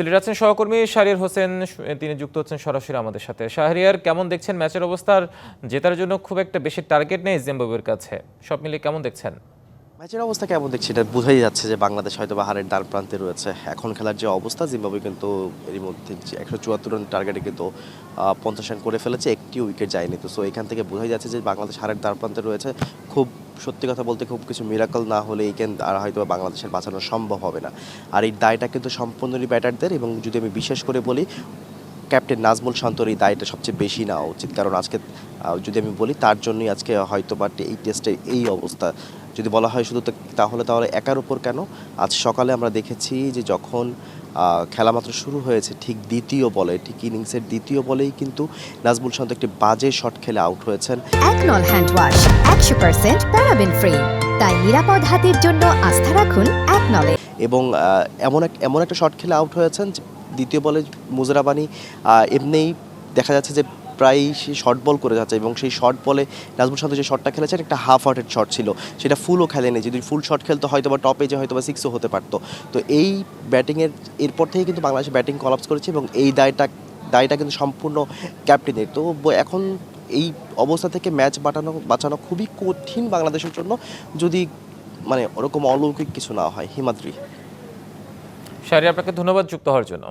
সিলেট আছেন সহকর্মী শাহরিয়ার হোসেন তিনি যুক্ত হচ্ছেন সরাসরি আমাদের সাথে। শাহরিয়ার, কেমন দেখছেন ম্যাচের অবস্থার? জেতার জন্য খুব একটা বেশি টার্গেট নেই জিম্বাবুয়ের কাছে। সব মিলিয়ে কেমন দেখছেন? ম্যাচের অবস্থা কেমন দেখছি? এটা বোঝাই যাচ্ছে যে বাংলাদেশ হয়তো হারের দ্বার প্রান্তে রয়েছে। এখন খেলার যে অবস্থা, জিম্বাবুয়ে কিন্তু এরই মধ্যে একশো চুয়াত্তর রান টার্গেটে কিন্তু পঞ্চাশ রান করে ফেলেছে একটি উইকেট যায়নি। তো সো এখান থেকে বোঝাই যাচ্ছে যে বাংলাদেশ হারের দ্বার প্রান্তে রয়েছে। খুব সত্যি কথা বলতে খুব কিছু মিরাকল না হলে এই কেন আর হয়তো বাংলাদেশের বাঁচানো সম্ভব হবে না। আর এই দায়টা কিন্তু সম্পূর্ণই ব্যাটারদের এবং যদি আমি বিশেষ করে বলি, ক্যাপ্টেন নাজমুল শান্তর এই দায়টা সবচেয়ে বেশি নেওয়া উচিত। কারণ আজকে যদি আমি বলি তার জন্যই আজকে হয়তো বা এই টেস্টে এই অবস্থা। যদি বলা হয় শুধু তাহলে তাহলে একার উপর কেন? আজ সকালে আমরা দেখেছি যে যখন খেলা মাত্র শুরু হয়েছে ঠিক দ্বিতীয় বলে ঠিক ইনিংসের দ্বিতীয় বলেই কিন্তু নাজমুল শান্ত একটি বাজে শট খেলে আউট হয়েছেন। একনল হ্যান্ড ওয়াশ একশো পার্সেন্ট প্যারাবেন ফ্রি। তাই নিরাপদ হাতের জন্য আস্থা রাখুন একনলে এবং এমন এক এমন একটা শট খেলে আউট হয়েছেন দ্বিতীয় বলে মুজরাবানি এমনিই দেখা যাচ্ছে যে প্রায় সে শর্ট বল করে যাচ্ছে এবং সেই শর্ট বলে নাজমুল শান্ত যে শটটা খেলেছেন একটা হাফ হার্টেড শট ছিল। সেটা ফুলও খেলেনি। যদি ফুল শট খেলতো হয়তো বা টপে যে হয়তো বা সিক্সও হতে পারতো। তো এই ব্যাটিংয়ের এরপর থেকে কিন্তু বাংলাদেশ ব্যাটিং কলাপস করেছে এবং এই দায়টা দায়টা কিন্তু সম্পূর্ণ ক্যাপ্টেনের তো এখন এই অবস্থা থেকে ম্যাচ বাঁচানো বাঁচানো খুবই কঠিন বাংলাদেশের জন্য। যদি মানে ওরকম অলৌকিক কিছু না হয়, হিমাদ্রি। শাহরিয়ার আপনাকে ধন্যবাদ যুক্ত হওয়ার জন্য।